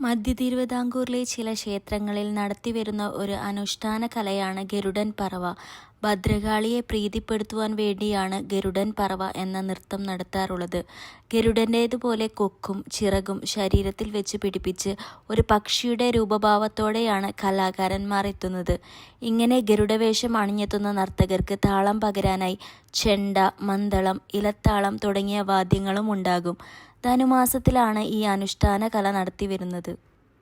മധ്യ തിരുവിതാംകൂറിലെ ചില ക്ഷേത്രങ്ങളിൽ നടത്തിവരുന്ന ഒരു അനുഷ്ഠാന കലയാണ് ഗരുഡൻ പറവ. ഭദ്രകാളിയെ പ്രീതിപ്പെടുത്തുവാൻ വേണ്ടിയാണ് ഗരുഡൻ പറവ എന്ന നൃത്തം നടത്താറുള്ളത്. ഗരുഡന്റേതുപോലെ കൊക്കും ചിറകും ശരീരത്തിൽ വെച്ച് പിടിപ്പിച്ച് ഒരു പക്ഷിയുടെ രൂപഭാവത്തോടെയാണ് കലാകാരന്മാർ എത്തുന്നത്. ഇങ്ങനെ ഗരുഡവേഷം അണിഞ്ഞെത്തുന്ന നർത്തകർക്ക് താളം പകരാനായി ചെണ്ട, മന്ദളം ഇലത്താളം തുടങ്ങിയ വാദ്യങ്ങളും ഉണ്ടാകും. ധനുമാസത്തിലാണ് ഈ അനുഷ്ഠാന കല നടത്തി വരുന്നത്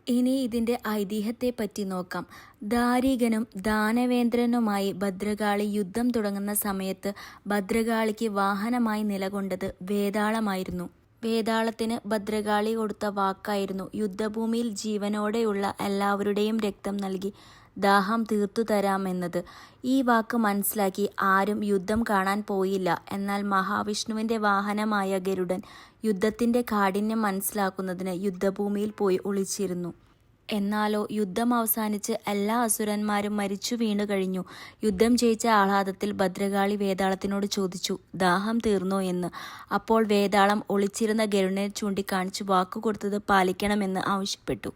ഇനി ഇതിന്റെ ഐതിഹ്യത്തെപ്പറ്റി നോക്കാം. ദാരികനും ദാനവേന്ദ്രനുമായി ഭദ്രകാളി യുദ്ധം തുടങ്ങുന്ന സമയത്ത് ഭദ്രകാളിക്ക് വാഹനമായി നിലകൊണ്ടത് വേതാളമായിരുന്നു. വേതാളത്തിന് ഭദ്രകാളി കൊടുത്ത വാക്കായിരുന്നു യുദ്ധഭൂമിയിൽ ജീവനോടെയുള്ള എല്ലാവരുടെയും രക്തം നൽകി ദാഹം തീർത്തു തരാമെന്നത് ഈ വാക്ക് മനസ്സിലാക്കി ആരും യുദ്ധം കാണാൻ പോയില്ല. എന്നാൽ മഹാവിഷ്ണുവിന്റെ വാഹനമായ ഗരുഡൻ യുദ്ധത്തിന്റെ കാഠിന്യം മനസ്സിലാക്കുന്നതിന് യുദ്ധഭൂമിയിൽ പോയി ഒളിച്ചിരുന്നു. എന്നാലോ യുദ്ധം അവസാനിച്ച് എല്ലാ അസുരന്മാരും മരിച്ചു വീണു കഴിഞ്ഞു. യുദ്ധം ജയിച്ച ആഹ്ലാദത്തിൽ ഭദ്രകാളി വേതാളത്തിനോട് ചോദിച്ചു ദാഹം തീർന്നോ എന്ന്. അപ്പോൾ വേതാളം ഒളിച്ചിരുന്ന ഗരുണനെ ചൂണ്ടിക്കാണിച്ച് വാക്കുകൊടുത്തത് പാലിക്കണമെന്ന് ആവശ്യപ്പെട്ടു.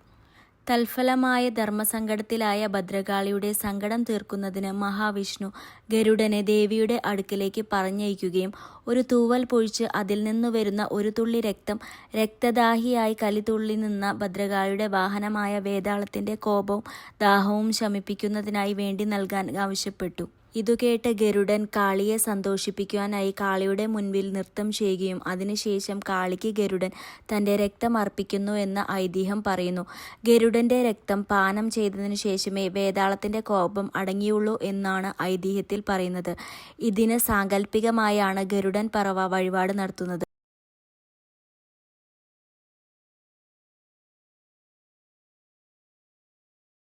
തൽഫലമായ ധർമ്മസങ്കടത്തിലായ ഭദ്രകാളിയുടെ സങ്കടം തീർക്കുന്നതിന് മഹാവിഷ്ണു ഗരുഡനെ ദേവിയുടെ അടുക്കിലേക്ക് പറഞ്ഞയക്കുകയും ഒരു തൂവൽ പൊഴിച്ച് അതിൽ നിന്നു വരുന്ന ഒരു തുള്ളി രക്തം രക്തദാഹിയായി കലിതുള്ളി നിന്ന ഭദ്രകാളിയുടെ വാഹനമായ വേതാളത്തിന്റെ കോപവും ദാഹവും ശമിപ്പിക്കുന്നതിനായി വേണ്ടി നൽകാൻ ആവശ്യപ്പെട്ടു. ഇതുകേട്ട് ഗരുഡൻ കാളിയെ സന്തോഷിപ്പിക്കുവാനായി കാളിയുടെ മുൻപിൽ നൃത്തം ചെയ്യുകയും അതിനുശേഷം കാളിക്ക് ഗരുഡൻ തന്റെ രക്തം അർപ്പിക്കുന്നു എന്ന് ഐതിഹ്യം പറയുന്നു. ഗരുഡന്റെ രക്തം പാനം ചെയ്തതിനു ശേഷമേ വേതാളത്തിന്റെ കോപം അടങ്ങിയുള്ളൂ എന്നാണ് ഐതിഹ്യത്തിൽ പറയുന്നത്. ഇതിന് സാങ്കല്പികമായാണ് ഗരുഡൻ പറവ വഴിപാട് നടത്തുന്നത്.